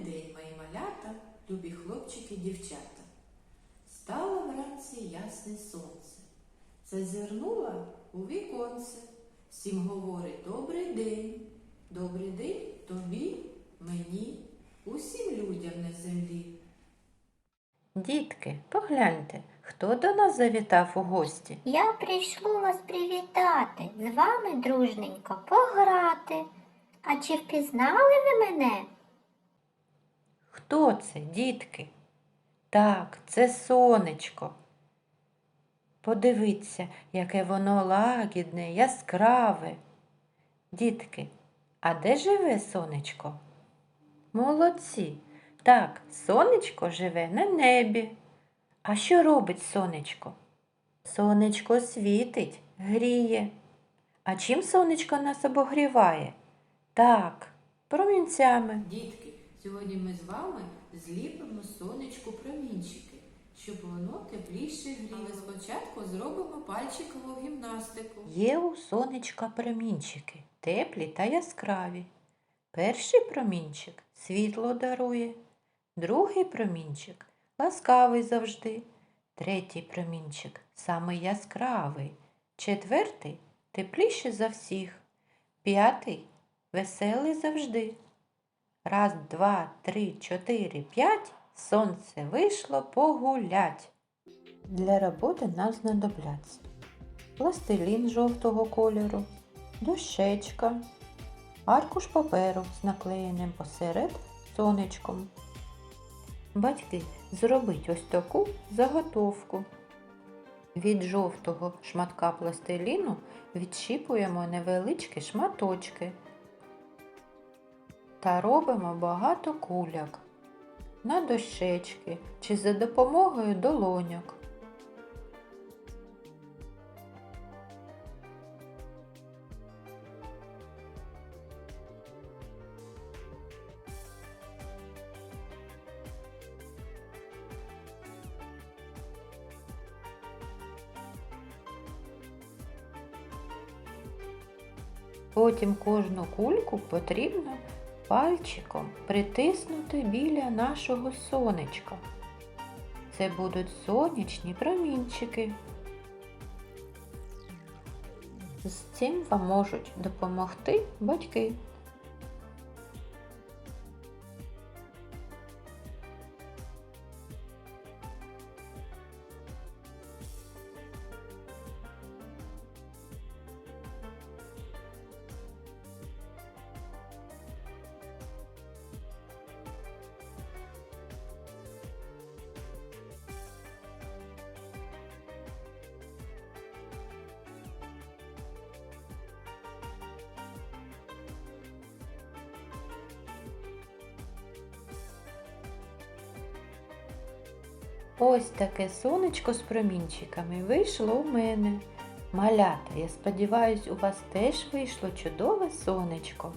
день, мої малята, любі хлопчики і дівчата. Стало вранці ясне сонце. Зазирнула у віконце. Всім говорить добрий день. Добрий день тобі, мені, усім людям на землі. Дітки, погляньте, хто до нас завітав у гості? Я прийшла вас привітати, з вами дружненько пограти. А чи впізнали ви мене? Хто це, дітки? Так, це сонечко. Подивіться, яке воно лагідне, яскраве. Дітки, а де живе сонечко? Молодці. Так, сонечко живе на небі. А що робить сонечко? Сонечко світить, гріє. А чим сонечко нас обогріває? Так, промінцями. Дітки, сьогодні ми з вами зліпимо сонечку промінчики, щоб воно тепліше гріло. Але спочатку зробимо пальчикову гімнастику. Є у сонечка промінчики, теплі та яскраві. Перший промінчик світло дарує, другий промінчик ласкавий завжди, третій промінчик самий яскравий, четвертий тепліший за всіх, п'ятий веселий завжди. Раз, два, три, чотири, п'ять сонце вийшло погулять. Для роботи нам знадобляться пластилін жовтого кольору, дощечка, аркуш паперу з наклеєним посеред сонечком. Батьки, зробіть ось таку заготовку. Від жовтого шматка пластиліну відщіпуємо невеличкі шматочки та робимо багато куляк на дощечки чи за допомогою долоньок. Потім кожну кульку потрібно пальчиком притиснути біля нашого сонечка. Це будуть сонячні промінчики. З цим вам можуть допомогти батьки. Ось таке сонечко з промінчиками вийшло у мене. Малята, я сподіваюсь, у вас теж вийшло чудове сонечко.